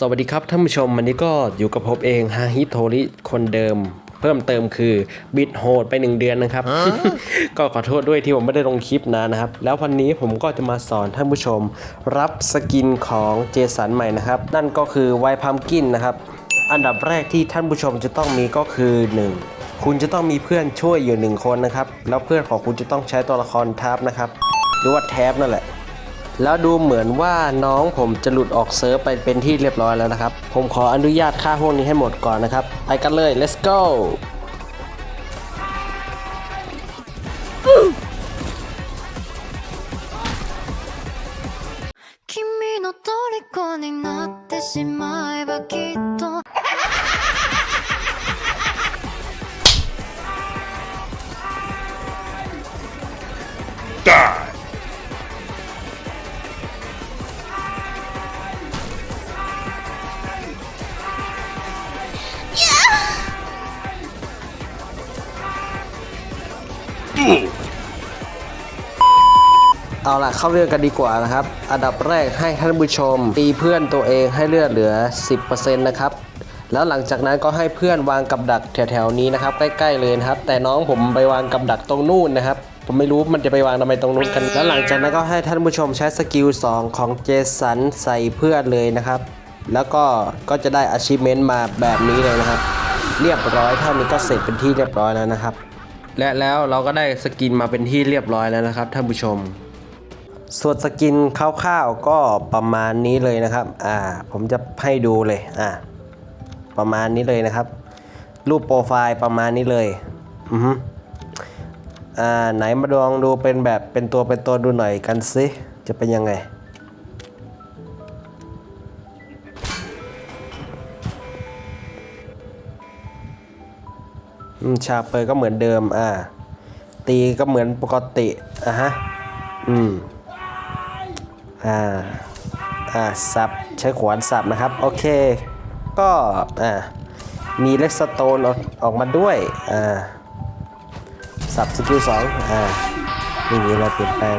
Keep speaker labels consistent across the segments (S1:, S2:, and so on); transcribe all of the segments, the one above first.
S1: สวัสดีครับท่านผู้ชมวันนี้ก็อยู่กับผมเองฮาฮิโทริคนเดิม เพิ่มเติมคือบิดโหดไป 1 เดือนนะครับ ก็ขอโทษด้วยที่ผมไม่ได้ลงคลิปนานนะครับ แล้ววันนี้ผมก็จะมาสอนท่านผู้ชม รับสกินของเจสันใหม่นะครับ นั่นก็คือไวพัมกินนะครับ อันดับแรกที่ท่านผู้ชมจะต้องมีก็คือ 1 คุณจะต้องมีเพื่อนช่วยอยู่หนึ่งคนนะครับ แล้วเพื่อนของคุณจะต้องใช้ตัวละครทับนะครับ หรือว่าแท็บนั่นแหละ แล้วดูเหมือนว่าน้องผมจะหลุดออกเซิร์ฟไปเป็นที่เรียบร้อยแล้วนะครับ ผมขออนุญาตค่าพวกนี้ให้หมดก่อนนะครับ ไปกันเลย let's go
S2: 君の虜になってしまえばきっと
S1: เอาล่ะเข้าเรื่องกันดีกว่านะครับ อันดับแรกให้ท่านผู้ชม ตีเพื่อนตัวเองให้เลือดเหลือ 10%นะครับ แล้วหลังจากนั้นก็ให้เพื่อนวางกับดักแถวๆนี้นะครับ ใกล้ๆเลยนะครับ แต่น้องผมไปวางกับดักตรงนู่นนะครับ ผมไม่รู้มันจะไปวางทำไมตรงนู้นกัน แล้วหลังจากนั้นก็ให้ท่านผู้ชมใช้สกิล2ของเจสันใส่เพื่อนเลยนะครับ แล้วก็ก็จะได้ achievement มาแบบนี้เลยนะครับ เรียบร้อยเท่านี้ก็เสร็จเป็นที่เรียบร้อยแล้วนะครับ และแล้วเราก็ได้สกินมาเป็นที่เรียบร้อยแล้วนะครับท่านผู้ชม ส่วนสกินคร่าวๆก็ประมาณนี้เลยนะครับ อ่า ผมจะให้ดูเลย อ่า ประมาณนี้เลยนะครับ รูปโปรไฟล์ประมาณนี้เลย อือฮึอ่า ไหนมาลองดูเป็นแบบเป็นตัวเป็นตัวดูหน่อยกันสิ จะเป็นยังไงอืมชาเปอร์ก็เหมือนเดิม อ่า ตีก็เหมือนปกติ อะฮะ อืม อ่าอ่าสับใช้ขวานสับนะครับ โอเค ก็อ่ามีเล็กสโตนออกออกมาด้วยอ่าสับสกิลสองอ่าไม่มีอะไรเปลี่ยนแปลง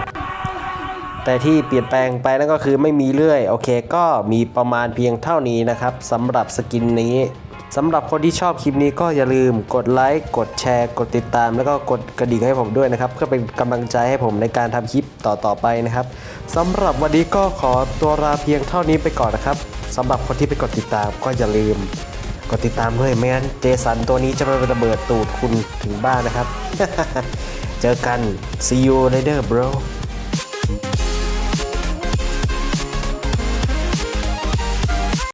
S1: แต่ที่เปลี่ยนแปลงไปนั่นก็คือไม่มีเลื่อย โอเค ก็มีประมาณเพียงเท่านี้นะครับสำหรับสกินนี้ สำหรับคนที่ชอบคลิปนี้ก็อย่าลืมกดไลค์กดแชร์ กดติดตาม แล้วก็กดกระดิ่งให้ผมด้วยนะครับ เพื่อเป็นกำลังใจให้ผมในการทำคลิปต่อๆไปนะครับสำหรับวันนี้ก็ขอตัวลาเพียงเท่านี้ไปก่อนนะครับสำหรับคนที่ไปกดติดตามก็อย่าลืม กดติดตามด้วยไม่งั้นเจสันตัวนี้จะไประเบิดตูดคุณถึงบ้านนะครับ เจอกัน see you later bro